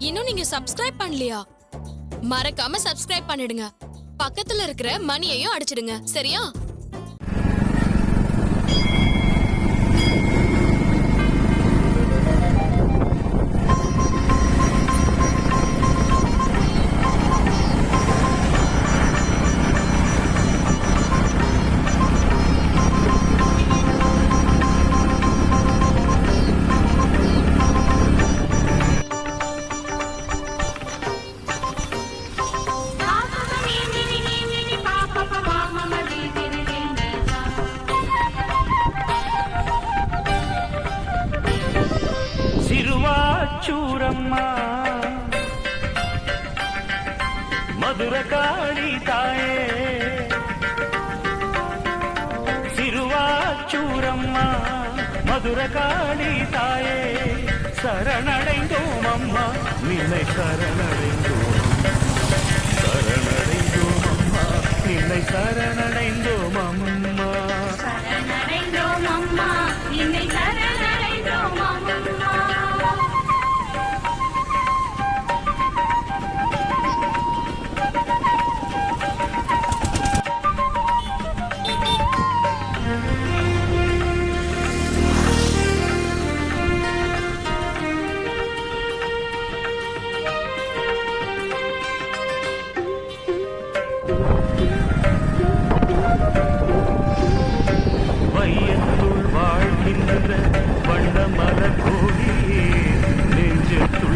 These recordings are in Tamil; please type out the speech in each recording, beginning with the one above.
இன்னும் நீங்க சப்ஸ்கிரைப் பண்ணலையா? மறக்காம சப்ஸ்கிரைப் பண்ணிடுங்க. பக்கத்துல இருக்கிற மணியையும் அடிச்சிடுங்க. சரியா? சிறுவாச்சூரம்மா மதுர காளி தாயே சிறுவாச்சூரம்மா மதுர காளி தாயே சரணடைந்தோம் அம்மா நிலை சரணடைந்தோம் சரணடைந்தோம் அம்மா நிலை சரணடைந்தோம் அம்மா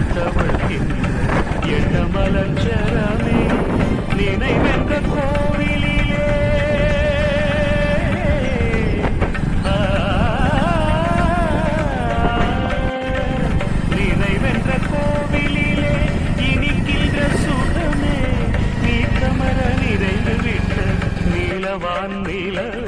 நெஞ்சத்துள் தவழ்கின்ற நினைவென்ற கோவிலிலே நினைவென்ற கோவிலிலே இனிக்கின்ற சுகமே நீ கமர நிறைந்து விட்ட நீலவான் நிலவே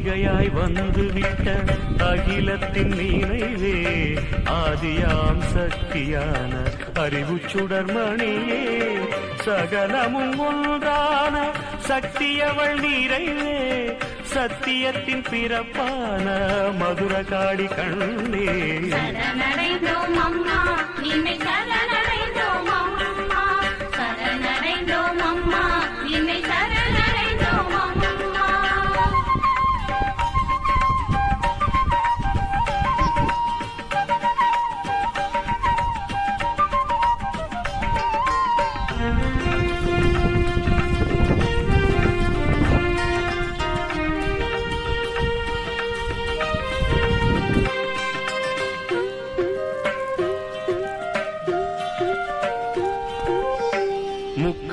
அம்பிகையாய் வந்து விட்ட அகிலத்தின் நினைவே ஆதியாம் சக்தியான அறிவு சுடர்மணியே. சகலமும் ஒன்றான சக்தியவள் நிறைவே சத்தியத்தின் பிறப்பான மதுர காடி கண்ணே. சரணடைந்தோம் அம்மா என்னை சரணடைந்தோம் அம்மா. சரணடைந்தோம் அம்மா என்னை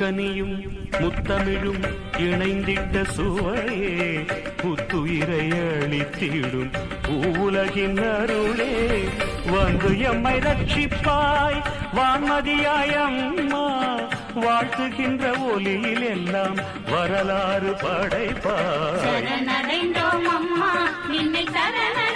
முத்தனியும் முத்தமிழும் இணைந்திட்ட சுவையே புத்துயிரை அளித்திடும் உலகின் அருளே. வந்து எம்மை ரட்சிப்பாய் வான்மதியாய் அம்மா. வாழ்த்துகின்ற ஒலியில் எல்லாம் வரலாறு படைப்பாய். சரணடைந்தோம் அம்மா என்னை சரணடைந்தோம்